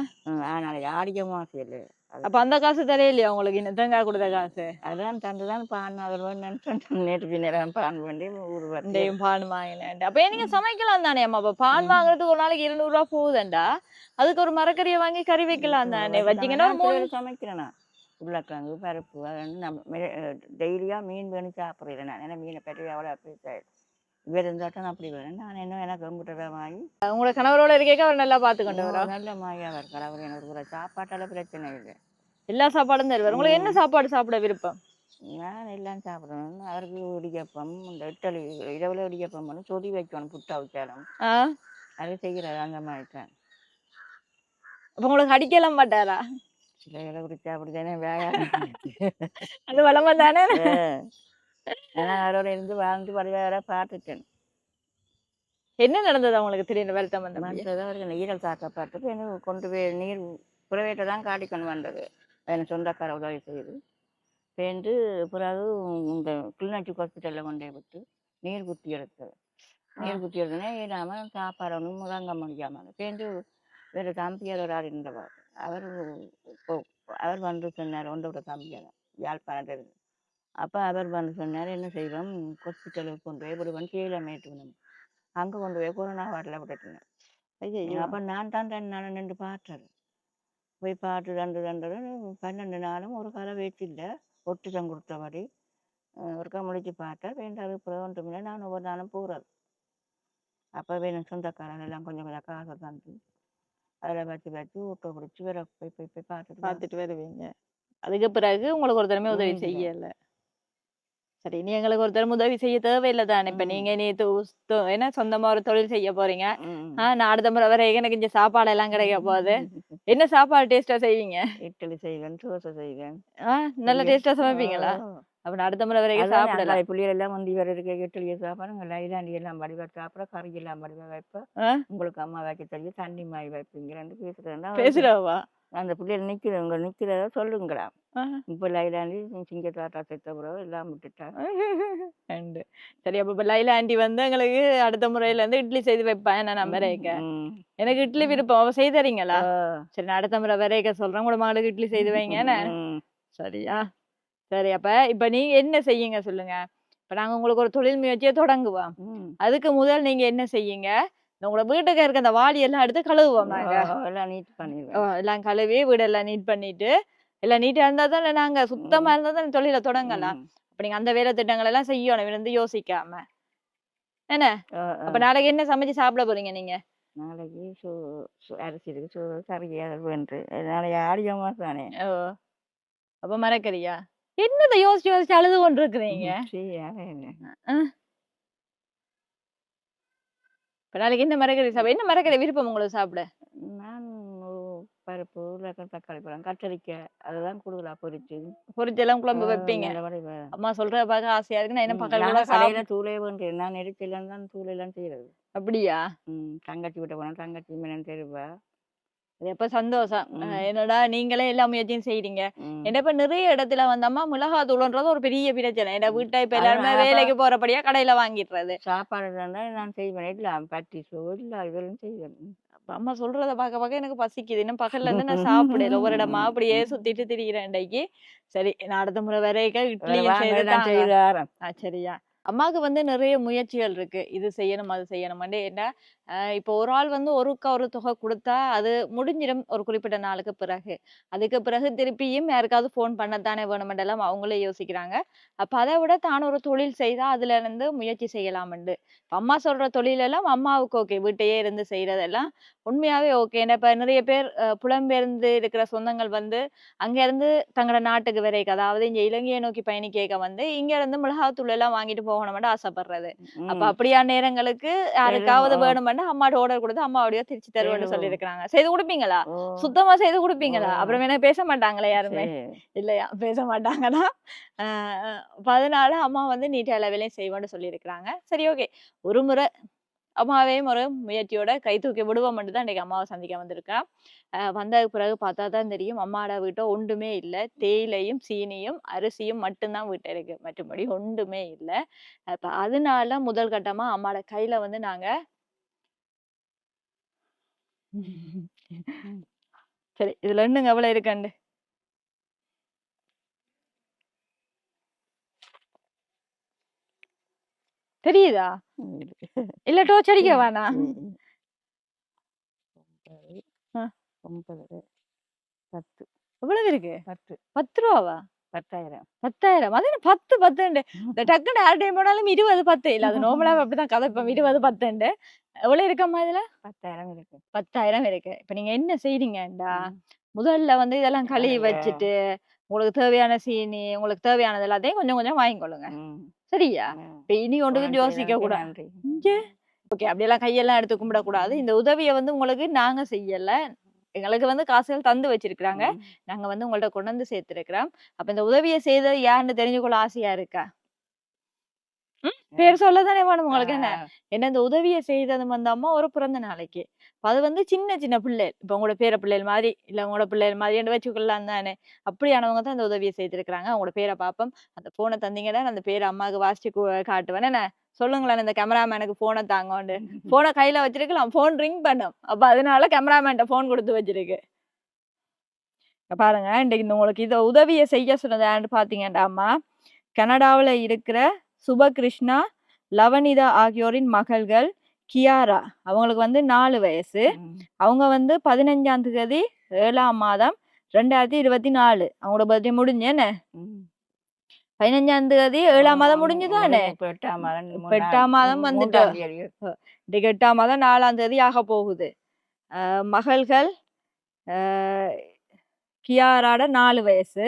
நாளைக்கு ஆடிய மாசம் இல்லை அப்ப அந்த காசு தெரியலையா உங்களுக்கு? இந்த தேங்காய் கொடுத்த காசு? அதான் தந்து தான் பான் அதில் நேற்று பின்னர் பான் பண்ணி ஊர் இண்டையும் பான் வாங்கினேன் அப்ப ஏன் நீங்க சமைக்கலாம் தானே? அம்மா அப்ப பான் வாங்குறதுக்கு ஒரு நாளைக்கு இருநூறு ரூபா போகுதுண்டா. அதுக்கு ஒரு மரக்கறியை வாங்கி கறி வைக்கலாம் தானே. வச்சீங்கன்னா மூணு சமைக்கிறேன் நான். உருளைக்கிழங்கு பருப்பு அது வந்து நம்ம டெய்லியாக மீன் வேணும் சாப்பிட்றேன் நான். ஏன்னா மீனை பற்றி எவ்வளோ அப்படி இவர் இருந்தாட்டம் அப்படி வேணும் நான் என்ன எனக்கு உங்கள்கிட்ட வாங்கி. உங்களோட கணவரோட இருக்கேக்க அவர் நல்லா பாத்துக்கொண்டு ஓ, வரோம் நல்ல மாயாக இருக்கார். அவர் எனக்கு ஒரு சாப்பாட்டால பிரச்சனை இல்லை. எல்லா சாப்பாடும் தருவார். உங்களுக்கு என்ன சாப்பாடு சாப்பிட விருப்பம்? நான் எல்லாம் சாப்பிடணும். அவருக்கு இடியப்பம் இந்த இட்டலி இரவில் இடியப்பம் பண்ணி சொதி வைக்கணும் புட்டா வச்சாலும் அது செய்கிறாரு அந்த மாதிரி தான் அப்ப உங்களுக்கு அடிக்கலாம் மாட்டாரா? சில இலை குடிச்சா அப்படி தானே வேக அது வளமா தானே? நான் அவரோட இருந்து வாழ்ந்து வர பார்த்துட்டேன். என்ன நடந்தது உங்களுக்கு திடீர்னு வருத்தம் வந்த மாதிரி? மற்றது அவருக்கு நீரல் தாக்கப்பட்டு எனக்கு கொண்டு போய் நீர் புறவேட்டை தான் காட்டி கொண்டு வந்தது. எனக்கு சொந்தக்கார உதவி செய்து. சேர்ந்து பிறகு இந்த கிளிநொச்சி ஹாஸ்பிட்டலில் கொண்டு விட்டு நீர் குத்தி எடுத்தது. நீர் குத்தி எடுத்தோன்னே இல்லாமல் சாப்பாடு ஒன்றும் முழங்க முடியாமல் சேர்ந்து வேறு தம்பியார் ஒரு ஆள் இருந்தவர். அவர் அவர் வந்து சொன்னார் ஒன்றோட தம்பியார் யாழ்ப்பாணத்தில் அப்போ அவர் வந்து சொன்னார் என்ன செய்வோம்? ஹாஸ்பிட்டலுக்கு கொண்டு போய் விடுவோம் கீழே மேட்டுக்கணும் அங்கே கொண்டு போய் கொரோனா வார்டில் விட்டுட்டேன் ஐயோ அப்போ நான் தான் ரெண்டு நாள் நின்று பார்த்தது. போய் பார்த்து ரெண்டு ரெண்டு பன்னெண்டு நாளும் ஒரு கதை வச்சில்ல ஒட்டுதம் கொடுத்தபடி ஒருக்கா முடிச்சு பார்த்தேன் வேண்டாது ஒன்றும் இல்லை. நான் ஒவ்வொரு நாளும் போகிறது அப்போ வேணும் சொந்தக்காரங்க எல்லாம் கொஞ்சம் கொஞ்சம் காசை தந்து அதில் வச்சு வச்சு ஊட்ட பிடிச்சி வேற போய் போய் போய் பார்த்துட்டு. பார்த்துட்டு வருவீங்க. அதுக்கு பிறகு உங்களுக்கு ஒரு தடவை உதவி. செய்யல. சரி நீ எங்களுக்கு ஒருத்தர் உதவி செய்ய தேவையில்லை தானே இப்ப. நீங்க தொ- என்ன சொந்தமா ஒரு தொழில் செய்ய போறீங்க? ம். ஆ நான் அடுத்த முறை வர எனக்கு இங்க சாப்பாடு எல்லாம் கிடைக்க போகுது. என்ன சாப்பாடு டேஸ்டா செய்வீங்க? இட்லி செய்வேன் தோசை செய்வேன். ஆ நல்ல டேஸ்டா சமைப்பீங்களா. அப்ப அடுத்த முறை வரைக்கும் சாப்பிடலாம் புள்ளிகள் எல்லாம் முந்தி வர இருக்க. இட்லியை சாப்பிடுங்க லைலாண்டி எல்லாம் வடிவா சாப்பிட கறி எல்லாம் வடிவா வைப்பேன்? உங்களுக்கு அம்மா வைக்க தெரியும் தண்ணி மாய் வைப்பீங்கன்னு பேசுறேன் பேசுறவா? அந்த பிள்ளைகள் நிக்கிறவங்க நிக்கிறத சொல்லுங்களா. இப்ப லைலாண்டி சிங்க தாத்தா செத்த பிறகு எல்லாம் விட்டுட்டா. அண்டு. சரி அப்ப இப்ப லைலா ஆண்டி வந்து எங்களுக்கு அடுத்த முறையில இருந்து இட்லி செய்து வைப்பேன் நான் ம். எனக்கு இட்லி விருப்பம். அவ செய்து தரீங்களா? ஆ. சரி நான் அடுத்த முறை வரைக்க சொல்றேன். உங்களோட மகளுக்கு இட்லி செய்து வைங்க. சரியா? சரி அப்ப இப்ப நீங்க என்ன செய்யுங்க சொல்லுங்க. இப்ப நாங்க உங்களுக்கு ஒரு தொழில் முயற்சியை தொடங்குவோம். அதுக்கு முதல் நீங்க என்ன செய்யுங்க? உங்களோட வீட்டுக்கு இருக்க அந்த வாளி எல்லாம் எடுத்து கழுவுவோம் எல்லாம் நீட் ஓ, பண்ணிடுவேன் எல்லாம் கழுவி வீடெல்லாம் நீட் பண்ணிட்டு எல்லாம் நீட்டா இருந்தா தானே நாங்க சுத்தமா இருந்தா தானே தொழில தொடங்கலாம். அப்ப நீங்க அந்த வேலை திட்டங்கள் எல்லாம் செய்யணும் இருந்து யோசிக்காம. ஆ. அப்ப நாளைக்கு என்ன சமைச்சு சாப்பிட போறீங்க நீங்க? நாளைக்கு சோ சோ- அரிசி இருக்கு சோறு கறி வேண்டு நாளைக்கு ஆடிய மாசம் தானே ஓ அப்ப மறக்கறியா என்னத யோசிச்சு யோசிச்சு அழுது கொண்டு இருக்கிறீங்க என்ன. இப்ப நாளைக்கு என்ன மரக்கறி சாப்பிட என்ன மரக்கறி விருப்பம் உங்களுக்கு சாப்பிட? நான் பருப்பு உருளைக்கிழங்கு தக்காளி பழம் கத்தரிக்காய் அதெல்லாம் கூடுதலா பொரிச்சு. பொரிச்செல்லாம் குழம்பு வைப்பீங்க. அம்மா சொல்ற பார்க்க ஆசையா இருக்கு நான் என்ன ம், பக்கத்துல நாங்க கூட கடையில தூளே வேண்டேன் நான் நெரிச்சலாம் தான் தூள் எல்லாம் செய்யறது அப்படியா? ம் தங்கச்சி விட்ட போனா தங்கச்சி மீனன் தெரிவா. அது எப்ப சந்தோஷம். என்னடா நீங்களே எல்லா முயற்சியும் செய்றீங்க. ம். என்ன இப்ப நிறைய இடத்துல வந்தம்மா மிளகாய் தூள்ன்றது ஒரு பெரிய பிரச்சனை. என்ன வீட்டை இப்ப எல்லாருமே வேலைக்கு போறபடியா கடையில வாங்கிடுறது. சாப்பாடு நான் செய்வேன். இல்ல பட்டி சோறு இல்ல இதெல்லாம் செய்வேன். அம்மா சொல்றத பார்க்க பார்க்க எனக்கு பசிக்குது. இன்னும் பகல்ல இருந்து நான் சாப்பிடல. ஒவ்வொரு இடமா அப்படியே சுத்திட்டு திரிகிறேன் இன்றைக்கு சரி நான் அடுத்த முறை வரைக்கும் இட்லியும் சரியா. அம்மாவுக்கு வந்து நிறைய முயற்சிகள் இருக்கு. இது செய்யணும் அது செய்யணும்னு என்ன இப்போ ஒரு ஆள் வந்து ஒருக்கா ஒரு தொகை கொடுத்தா அது முடிஞ்சிடும் ஒரு குறிப்பிட்ட நாளுக்கு பிறகு. அதுக்கு பிறகு திருப்பியும் யாருக்காவது ஃபோன் பண்ணத்தானே வேணுமெண்டெல்லாம் அவங்களே யோசிக்கிறாங்க. அப்போ அதை விட தான் ஒரு தொழில் செய்தால் அதுல இருந்து முயற்சி செய்யலாம்ண்டு இப்போ அம்மா சொல்ற தொழிலெல்லாம் அம்மாவுக்கு ஓகே வீட்டையே இருந்து செய்யறதெல்லாம் உண்மையாவே ஓகே. இப்போ நிறைய பேர் புலம்பெயர்ந்து இருக்கிற சொந்தங்கள் வந்து அங்கேருந்து தங்களோட நாட்டுக்கு வரைக்கும் அதாவது இங்கே இலங்கையை நோக்கி பயணிக்க வந்து இங்கேருந்து மிளகாத்தூள் எல்லாம் வாங்கிட்டு போகணும்னு ஆசைப்படுறது அப்ப ம். அப்படியான நேரங்களுக்கு யாருக்காவது ஆ. வேணுமென்னா அம்மாட்ட ஆர்டர் கொடுத்து அம்மா அப்படியே திருச்சி தருவேன்னு. சொல்லியிருக்கிறாங்க செய்து கொடுப்பீங்களா சுத்தமா செய்து கொடுப்பீங்களா. அப்புறம் என்ன பேச மாட்டாங்களா யாருமே. இல்லையா பேச அப்ப அதனால அம்மா வந்து நீட்ட அளவிலையும் செய்வோம்னு சொல்லியிருக்கிறாங்க சரி ஓகே ஒரு முறை அம்மாவையும் ஒரு முயற்சியோட கை தூக்கி விடுவோம் மட்டும் தான் இன்னைக்கு அம்மாவை சந்திக்க வந்திருக்கா. வந்ததுக்கு பிறகு பார்த்தா தான் தெரியும் அம்மாவோட வீட்டை ஒன்றுமே இல்லை. தேயிலையும் சீனியும் அரிசியும் மட்டும்தான் வீட்டை இருக்கு. மற்றபடி ஒன்றுமே இல்லை. அப்ப அதனால முதல் கட்டமா அம்மாவோட கையில வந்து நாங்க சரி இதுல இன்னுங்க எவ்வளவு இருக்கண்டு? தெரியுதா. இல்ல டோர்ச் அடிக்க. ஒன்பது. ஒன்பது பத்து. எவ்வளவு இருக்கு? பத்து. பத்து ரூபாவா? பத்தாயிரம். பத்தாயிரம். அது பத்து பத்துண்டு? இந்த டக்குன்னு யார் டைம் போனாலும் இருபது பத்து. இல்ல அது நார்மலா அப்படிதான். கதைப்போம் இருபது பத்துண்டு. எவ்வளவு இருக்கம்மா இதுல? பத்தாயிரம் இருக்கு. பத்தாயிரம் இருக்கு. இப்ப நீங்க என்ன செய்றீங்கடா. முதல்ல வந்து இதெல்லாம் கழுவி வச்சுட்டு உங்களுக்கு தேவையான சீனி உங்களுக்கு தேவையானது எல்லாத்தையும் கொஞ்சம் கொஞ்சம் வாங்கிக்கொள்ளுங்க. சரியா. இப்ப இனி ஒன்றுக்கு நன்றி, யோசிக்க கூடாது. ஓகே அப்படியெல்லாம் கையெல்லாம் எடுத்து கும்பிடக்கூடாது. இந்த உதவியை வந்து உங்களுக்கு நாங்க செய்யல. எங்களுக்கு வந்து காசுகள் தந்து வச்சிருக்கிறாங்க. நாங்க வந்து உங்கள்ட்ட கொண்டு வந்து சேர்த்திருக்கிறோம். அப்ப இந்த உதவியை செய்தது யாருன்னு தெரிஞ்சுக்கொள்ள ஆசையா இருக்கா? பேர் சொல்லதானே வேணும் உங்களுக்கு என்ன? என்ன இந்த உதவியை செய்தது வந்து அம்மா ஒரு பிறந்த நாளைக்கு. அது வந்து சின்ன சின்ன பிள்ளை இப்ப உங்களோட பேர பிள்ளைகள் மாதிரி இல்ல உங்களோட பிள்ளைகள் மாதிரி வச்சுக்கொள்ளலாம் தானே. அப்படியானவங்க தான் இந்த உதவியை செய்திருக்கிறாங்க. உங்களோட பேரை பார்ப்போம் அந்த போனை தந்தீங்கன்னா அந்த பேரை அம்மாவுக்கு வாசிச்சு காட்டுவேன். என்ன? சொல்லுங்களேன் இந்த கேமராமேனுக்கு போனை தாங்கோண்டு. போனை கையில வச்சிருக்கலாம். போன் ரிங் பண்ணும். அப்ப அதனால கேமராமேன்ட்ட போன் கொடுத்து வச்சிருக்கு. பாருங்க இன்றைக்கு இந்த உங்களுக்கு இதை உதவியை செய்ய சொன்னது யாருன்னு பாத்தீங்கன்னா அம்மா. கனடாவுல இருக்கிற சுபகிருஷ்ணா லவனிதா ஆகியோரின் மகள்கள் கியாரா. அவங்களுக்கு வந்து நாலு வயசு. அவங்க வந்து பதினஞ்சாம் தேதி ஏழாம் மாதம் ரெண்டாயிரத்தி இருபத்தி நாலு. அவங்களோட பர்த்டே முடிஞ்சு என்ன? ம். பதினஞ்சாம் தேதி ஏழாம் மாதம் முடிஞ்சுதானே எட்டாம் மாதம் வந்துட்டு. இன்றைக்கு எட்டாம் மாதம் நாலாம் தேதி ஆக போகுது. மகள்கள் கியாராட நாலு வயசு.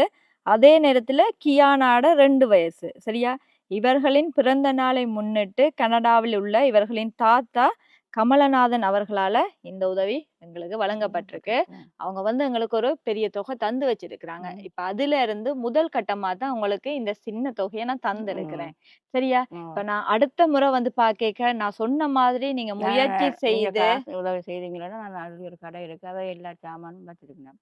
அதே நேரத்துல கியானாட ரெண்டு வயசு. சரியா? இவர்களின் பிறந்த நாளை முன்னிட்டு கனடாவில் உள்ள இவர்களின் தாத்தா கமலநாதன் அவர்களால இந்த உதவி எங்களுக்கு வழங்கப்பட்டிருக்கு. அவங்க வந்து எங்களுக்கு ஒரு பெரிய தொகை தந்து வச்சிருக்கிறாங்க. இப்ப அதுல இருந்து முதல் கட்டமா தான் உங்களுக்கு இந்த சின்ன தொகையை நான் தந்திருக்கிறேன். சரியா? இப்ப நான் அடுத்த முறை வந்து பாக்க நான் சொன்ன மாதிரி நீங்க முயற்சி செய்து உதவி செய்தீங்களா நான் ஒரு கடை இருக்கு. அதை எல்லா சாமானும் வச்சிருக்கேன்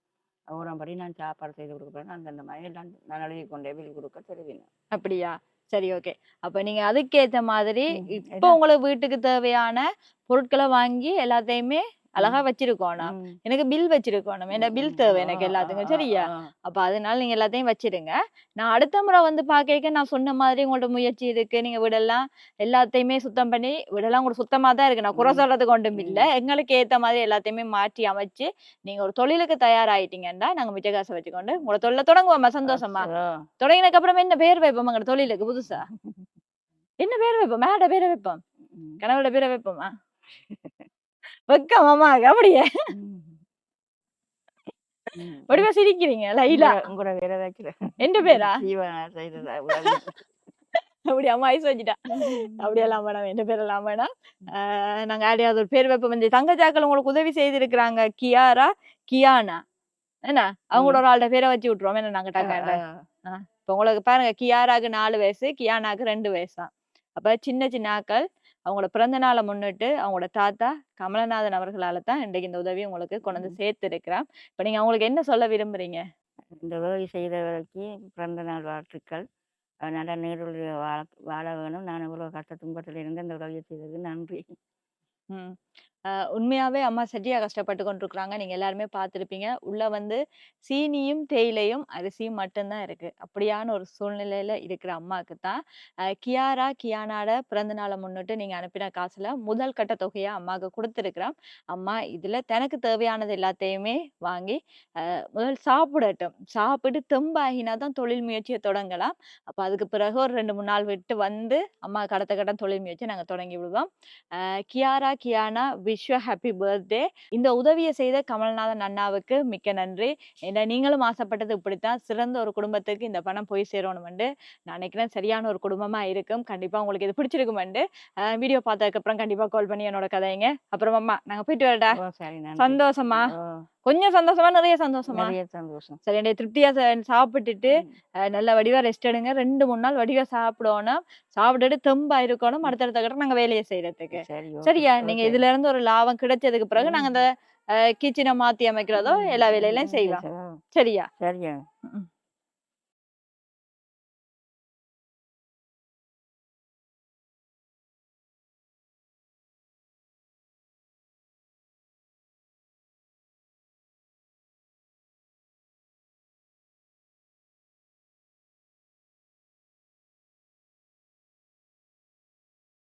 ஊரம்படி நான் சாப்பாடு செய்து கொடுக்குறேன் அந்தந்த மாதிரி நான் எழுதி கொண்டே பில் கொடுக்க தெரிவிங்க அப்படியா? சரி ஓகே அப்ப நீங்க அதுக்கேத்த மாதிரி இப்ப. உங்களுக்கு வீட்டுக்கு தேவையான பொருட்களை வாங்கி எல்லாத்தையுமே அழகா வச்சிருக்கோணும் எனக்கு பில் வச்சிருக்கணும். என்ன பில் தேவை எனக்கு எல்லாத்துக்கும் சரியா? அப்ப அதனால நீங்க எல்லாத்தையும் வச்சிடுங்க நான் அடுத்த முறை வந்து பாக்க நான் சொன்ன மாதிரி உங்களோட முயற்சி இருக்கு. நீங்க வீடெல்லாம் எல்லாத்தையுமே சுத்தம் பண்ணி வீடெல்லாம் கூட சுத்தமா தான் இருக்கு. நான் குறை. சொல்றதுக்கு ஒன்றும் இல்ல. எங்களுக்கு ஏத்த மாதிரி எல்லாத்தையுமே மாற்றி அமைச்சு நீங்க ஒரு தொழிலுக்கு தயாராயிட்டீங்கன்னா நாங்க மிச்ச காசை வச்சுக்கொண்டு உங்களோட தொழில தொடங்குவோமா சந்தோஷமா? தொடங்கினதுக்கு அப்புறம் என்ன பேர் வைப்போம் எங்க தொழிலுக்கு புதுசா? என்ன பேர் வைப்போம்? மேட பேரை வைப்போம்? கணவரோட பேரை வைப்போமா? வைக்கமாமா அப்படியே. வடிவா சிரிக்கிறீங்க லைலா? உங்களோட வேற வைக்கிறேன் எந்த பேரா. அப்படி அம்மா ஐஸ் வச்சுட்டா அப்படியெல்லாம் வேணாம் எந்த பேரெல்லாம் ஆஹ் நாங்க யாரையாவது ஒரு பேர் வைப்போம். இந்த தங்கச்சாக்கள் உங்களுக்கு உதவி செய்திருக்கிறாங்க கியாரா கியானா. என்ன? அவங்களோட ஒரு ஆள்கிட்ட பேரை வச்சு விட்டுருவோம். என்ன நாங்க டக்காண்ட இப்ப உங்களுக்கு பாருங்க கியாராக்கு நாலு வயசு கியானாக்கு ரெண்டு வயசா அப்ப சின்ன சின்ன ஆக்கள் அவங்களோட பிறந்த நாளை முன்னிட்டு அவங்களோட தாத்தா கமலநாதன் அவர்களால தான் இன்றைக்கு இந்த உதவி உங்களுக்கு கொண்டு வந்து சேர்த்து இருக்கிறான் இப்ப நீங்க அவங்களுக்கு என்ன சொல்ல விரும்புறீங்க? இந்த உதவி செய்தவருக்கு பிறந்த நாள் வாழ்த்துக்கள். நல்ல நீருள் வாழ வாழ வேணும். நான் இவ்வளோ கஷ்ட துன்பத்தில் இருந்து இந்த உதவியை செய்ததுக்கு நன்றி. ம். அஹ் உண்மையாவே அம்மா சரியா கஷ்டப்பட்டு கொண்டிருக்கிறாங்க. நீங்க எல்லாருமே பார்த்துருப்பீங்க. உள்ள வந்து சீனியும் தேயிலையும் அரிசியும் மட்டும்தான் இருக்கு. அப்படியான ஒரு சூழ்நிலையில இருக்கிற அம்மாவுக்கு தான் கியாரா கியானாட பிறந்த நாளை முன்னிட்டு நீங்க அனுப்பின காசுல முதல் கட்ட தொகையாக அம்மாவுக்கு கொடுத்துருக்குறோம். அம்மா இதுல தனக்கு தேவையானது எல்லாத்தையுமே வாங்கி முதல் சாப்பிடட்டும். சாப்பிட்டு தெம்பாகினா தான் தொழில் முயற்சியை தொடங்கலாம். அப்போ அதுக்கு பிறகு ஒரு ரெண்டு மூணு நாள் விட்டு வந்து அம்மா கடத்த கட்ட தொழில் முயற்சி நாங்கள் தொடங்கி விடுவோம். Kiara Kiyana Vishwa happy birthday. இந்த உதவியை செய்த கமல்நாதன் அண்ணாவுக்கு மிக்க நன்றி. ஏன்னா நீங்களும் ஆசைப்பட்டது இப்படித்தான் சிறந்த ஒரு குடும்பத்துக்கு இந்த பணம் போய் சேரணுமெண்டு. நான் நினைக்கிறேன் சரியான ஒரு குடும்பமா இருக்கும். கண்டிப்பா உங்களுக்கு இது பிடிச்சிருக்குமெண்டு. வீடியோ பார்த்ததுக்கு அப்புறம் கண்டிப்பா கால் பண்ணி என்னோட கதைங்க. அப்புறம் அம்மா நாங்க போயிட்டு வரடா சந்தோஷமா கொஞ்சம் சந்தோஷமா நிறைய சந்தோஷமா. நிறைய சந்தோஷம். சரி என்னுடைய திருப்தியா சாப்பிட்டுட்டு நல்ல வடிவா ரெஸ்ட் எடுங்க. ரெண்டு மூணு நாள் வடிவா சாப்பிடணும். சாப்பிட்டுட்டு தெம்பா இருக்கணும் அடுத்தடுத்த கட்ட நாங்க வேலையை செய்யறதுக்கு சரியா? நீங்க. இதுல இருந்து ஒரு லாபம் கிடைச்சதுக்கு பிறகு நாங்க அந்த கிச்சனை மாத்தி அமைக்கிறதோ எல்லா வேலையிலும் செய்வோம். சரியா? சரியா.